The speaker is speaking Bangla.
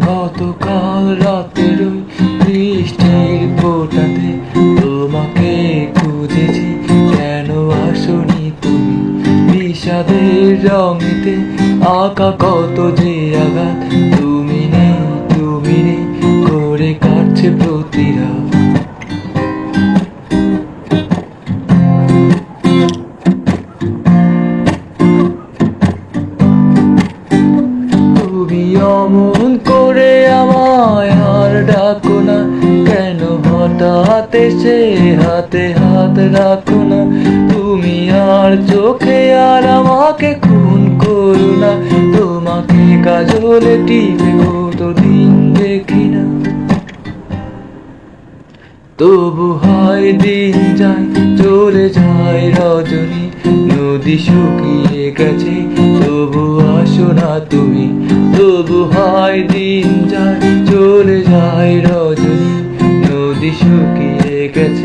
গতকাল রাতের বৃষ্টির ফোটাতে তোমাকে খুঁজেছি। কেন আসনি তুমি? বিষাদের রঙিতে আঁকা কত যে আঘাত। তুমি নেই তুমি নেই, করে কাটছে প্রতিরা ডাকো না, কেন হঠাৎ এসে হাতে হাত রাখো না? তুমি আর চোখে আর আমাকে খুন করো না। তোমাকে কাজলে টিপে কতদিন দেখি না। তবু হয় দিন যায়, চলে যায় রজনী। নদী শুকিয়ে গেছে, তবু আসো না তুমি। তবু হয় দিন শুকিয়ে গেছে।